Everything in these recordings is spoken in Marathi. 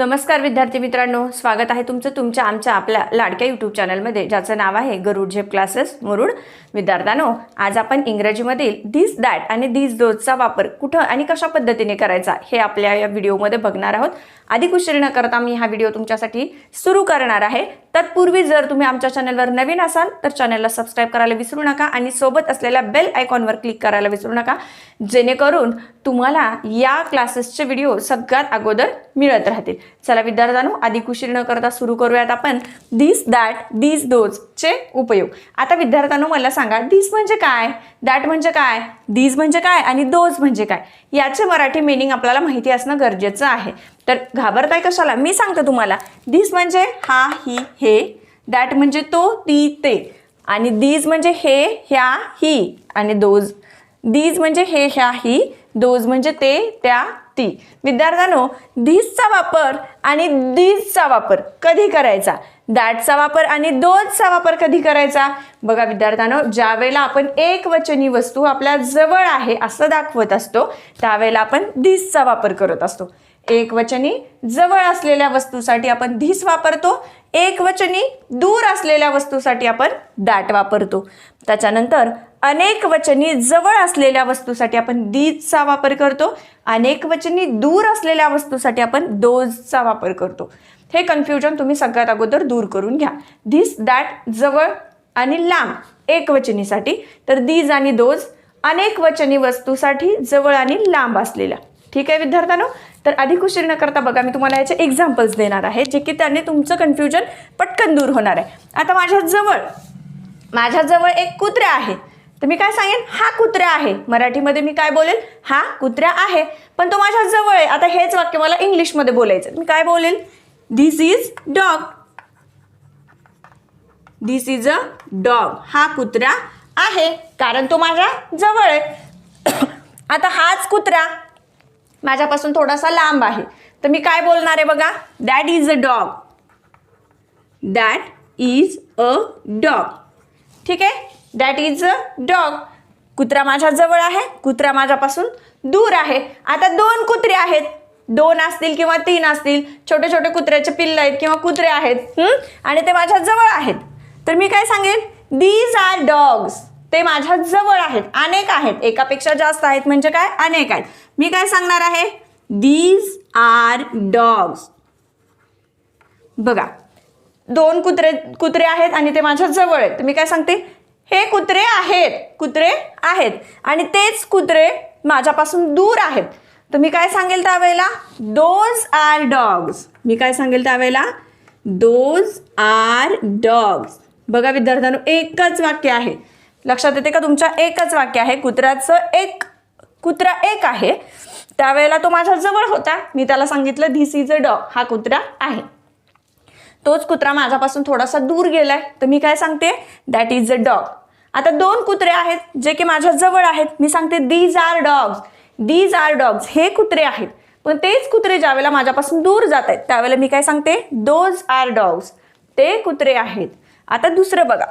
नमस्कार विद्यार्थी मित्रांनो स्वागत आहे तुमचं तुमच्या आमच्या आपल्या लाडक्या यूट्यूब चॅनलमध्ये ज्याचं नाव आहे गरुड झेप क्लासेस मुरुड. विद्यार्थ्यांनो आज आपण इंग्रजीमधील धीस दॅट आणि धीस दोजचा वापर कुठं आणि कशा पद्धतीने करायचा हे आपल्या या व्हिडिओमध्ये बघणार आहोत. अधिक उशीर न करता मी हा व्हिडिओ तुमच्यासाठी सुरू करणार आहे. तत्पूर्वी जर तुम्ही आमच्या चॅनलवर नवीन असाल तर चॅनलला सबस्क्राईब करायला विसरू नका आणि सोबत असलेल्या बेल आयकॉनवर क्लिक करायला विसरू नका जेणेकरून तुम्हाला या क्लासेसचे व्हिडिओ सगळ्यात अगोदर मिळत राहतील. चला विद्यार्थ्यांनो आधी उशीर न करता सुरू करूयात आपण दिस दॅट दिस दोजचे उपयोग. आता विद्यार्थ्यांनो मला सांगा दिस म्हणजे काय? दॅट म्हणजे काय? दिस म्हणजे काय? आणि दोज म्हणजे काय? याचे मराठी मिनिंग आपल्याला माहिती असणं गरजेचं आहे. तर घाबरताय कशाला? मी सांगते तुम्हाला. दिस म्हणजे हा ही हे दॅट म्हणजे तो ती ते. आणि दीज म्हणजे हे ह्या ही. आणि दोज दीज म्हणजे हे ह्या ही. दोज म्हणजे ते त्या ती. विद्यार्थ्यांनो धीजचा वापर आणि दीजचा वापर कधी करायचा? दॅटचा वापर आणि दोजचा वापर कधी करायचा? बघा विद्यार्थ्यांनो ज्यावेळेला आपण एक वचनी वस्तू आपल्या जवळ आहे असं दाखवत असतो त्यावेळेला आपण धीजचा वापर करत असतो. एक वचनी जवळ असलेल्या वस्तूसाठी आपण धीस वापरतो एक वचनी दूर असलेल्या वस्तूसाठी आपण दॅट वापरतो. त्याच्यानंतर अनेक वचनी जवळ असलेल्या वस्तूसाठी आपण दीजचा वापर करतो अनेक वचनी दूर असलेल्या वस्तूसाठी आपण दोजचा वापर करतो. हे कन्फ्युजन तुम्ही सगळ्यात अगोदर दूर करून घ्या. धीस दॅट जवळ आणि लांब एक वचनीसाठी तर दीज आणि दोज अनेक वचनी वस्तूसाठी जवळ आणि लांब असलेल्या. ठीक आहे विद्यार्थ्यांनो? तर अधिक उशीर न करता बघा मी तुम्हाला याचे एक्झाम्पल्स देणार आहे जे की त्याने तुमचं कन्फ्युजन पटकन दूर होणार आहे. आता माझ्याजवळ माझ्याजवळ एक कुत्रे आहे. तर मी काय सांगेन? हा कुत्रा आहे. मराठीमध्ये मी काय बोलेल? हा कुत्रा आहे. पण तो माझ्या जवळ आहे. आता हेच वाक्य मला इंग्लिशमध्ये बोलायचं मी काय बोलेल? This is dog this is a dog हा कुत्रा आहे. कारण तो माझ्या जवळ आहे. आता हाच कुत्रा माझ्यापासून थोडासा लांब आहे. तर मी काय बोलणार आहे बघा? That is a dog that is a dog ठीक आहे? दॅट इज अ डॉग कुत्रा माझ्या जवळ आहे. कुत्रा माझ्यापासून दूर आहे. आता दोन कुत्रे आहेत. दोन असतील किंवा तीन असतील. छोटे छोटे कुत्र्याचे पिल्ल आहेत किंवा कुत्रे आहेत आणि ते माझ्या जवळ आहेत. तर मी काय सांगेन दीज आर डॉग्स ते माझ्या जवळ आहेत अनेक आहेत. एकापेक्षा जास्त आहेत म्हणजे काय? अनेक आहेत. मी काय सांगणार आहे? दीज आर डॉग्स बघा दोन कुत्रे कुत्रे आहेत आणि ते माझ्या जवळ आहेत. मी काय सांगते? हे कुत्रे आहेत कुत्रे आहेत आणि तेच कुत्रे माझ्यापासून दूर आहेत. तर मी काय सांगेल त्यावेळेला? दोज आर डॉग्स मी काय सांगेल त्यावेळेला? दोज आर डॉग्स बघा विद्यार्थ्यांनो एकच वाक्य आहे. लक्षात येते का? तुमच्या एकच वाक्य आहे कुत्र्याचं एक कुत्रा एक आहे. त्यावेळेला तो माझ्या जवळ होता. मी त्याला सांगितलं धिस इज अ डॉग हा कुत्रा आहे. तोच कुत्रा माझ्यापासून थोडासा दूर गेलाय. तर मी काय सांगते? दॅट इज अ डॉग आता दोन कुत्रे आहेत जे की माझ्या जवळ आहेत. मी सांगते these are dogs these are dogs हे कुत्रे आहेत. पण तेच कुत्रे ज्यावेळेला माझ्यापासून दूर जात आहेत त्यावेळेला मी काय सांगते? दोज आर डॉग्स ते कुत्रे आहेत. आता दुसरं बघा.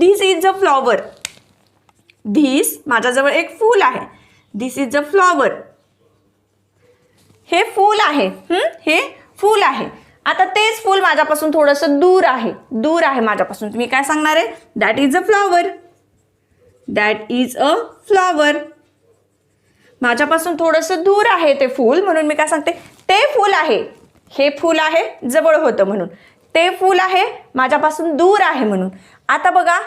This is a flower this माझ्याजवळ एक फूल आहे. धीस इज अ फ्लॉवर हे फूल आहे. हे? फूल आहे. आता तेच फूल माझ्यापासून थोडंसं दूर आहे. दूर आहे माझ्यापासून. तुम्ही काय सांगणार आहे? That is a flower that is a flower माझ्यापासून थोडंसं दूर आहे ते फूल म्हणून मी काय सांगते? ते फूल आहे. हे फूल आहे जवळ होतं म्हणून. ते फूल आहे माझ्यापासून दूर आहे म्हणून. आता बघा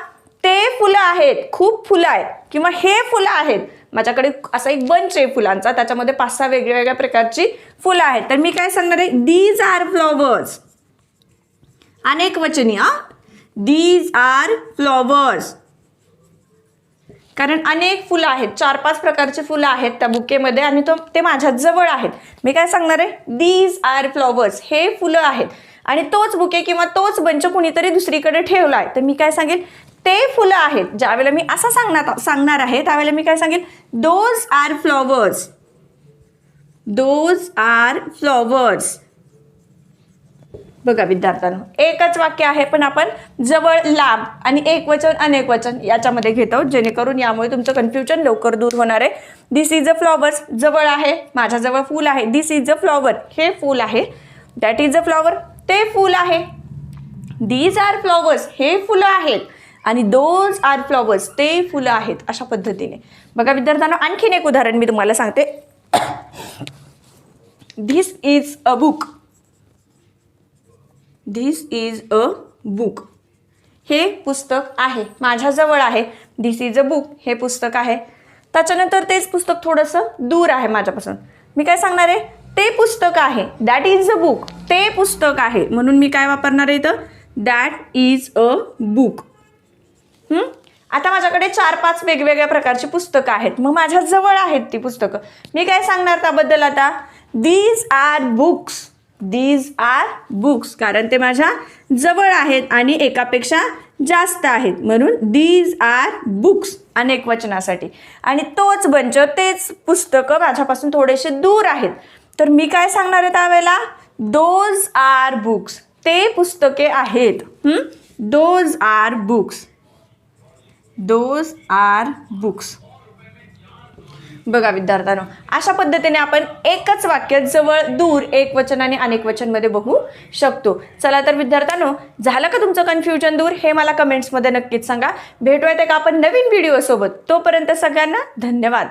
ते फुलं आहेत खूप फुलं आहेत किंवा हे फुलं आहेत. माझ्याकडे असा एक बंच आहे फुलांचा त्याच्यामध्ये पाच सहा वेगळ्या वेगळ्या प्रकारची फुलं आहेत. तर मी काय सांगणार आहे? दीज आर फ्लॉवर्स अनेक वचनी हा? दीज आर फ्लॉवर्स कारण अनेक फुलं आहेत चार पाच प्रकारची फुलं आहेत त्या बुकेमध्ये आणि तो ते माझ्या जवळ आहेत. मी काय सांगणार आहे? दीज आर फ्लॉवर्स हे फुलं आहेत. आणि तोच बुके किंवा तोच बंच कुणीतरी दुसरीकडे ठेवला आहे तर मी काय सांगेल ते फुलं आहेत ज्यावेळेला मी असं सांगणार सांगणार आहे त्यावेळेला मी काय सांगेल those are flowers those are flowers बघा विद्यार्थ्यांनो एकच वाक्य आहे पण आपण जवळ लांब आणि एक वचन अनेक वचन याच्यामध्ये घेतो जेणेकरून यामुळे तुमचं कन्फ्युजन लवकर दूर होणार आहे. दिस इज अ फ्लॉवर्स जवळ आहे माझ्याजवळ फूल आहे. दिस इज अ फ्लॉवर हे फूल आहे. दॅट इज अ फ्लॉवर ते फूल आहे. दीज आर फ्लॉवर्स हे फुलं आहेत. आणि दोज आर फ्लॉवर्स ते फुलं आहेत अशा पद्धतीने. बघा विद्यार्थ्यांना आणखीन एक उदाहरण मी तुम्हाला सांगते. This is a book this is a book हे पुस्तक आहे. माझ्याजवळ आहे. धिस इज अ बुक हे पुस्तक आहे. त्याच्यानंतर तेच पुस्तक थोडंसं दूर आहे माझ्यापासून. मी काय सांगणार आहे? ते पुस्तक आहे. दॅट इज अ बुक ते पुस्तक आहे. म्हणून मी काय वापरणार आहे इथं? दॅट इज अ बुक आता माझ्याकडे चार पाच वेगवेगळ्या प्रकारची पुस्तकं आहेत. मग माझ्या जवळ आहेत ती पुस्तकं. मी काय सांगणार त्याबद्दल आता? These are books these are books कारण ते माझ्या जवळ आहेत आणि एकापेक्षा जास्त आहेत. म्हणून दीज आर बुक्स अनेक वचनासाठी. आणि तोच बंच तेच पुस्तकं माझ्यापासून थोडेसे दूर आहेत. तर मी काय सांगणार आहे त्यावेळेला? दोज आर बुक्स ते पुस्तके आहेत. Those are books those are books बघा विद्यार्थ्यांनो अशा पद्धतीने आपण एकच वाक्य जवळ दूर एक वचन आणि अनेक वचनमध्ये बघू शकतो. चला तर विद्यार्थ्यांनो झालं का तुमचं कन्फ्युजन दूर? हे मला कमेंट्समध्ये नक्कीच सांगा. भेटूयात का आपण नवीन व्हिडिओसोबत तोपर्यंत सगळ्यांना धन्यवाद.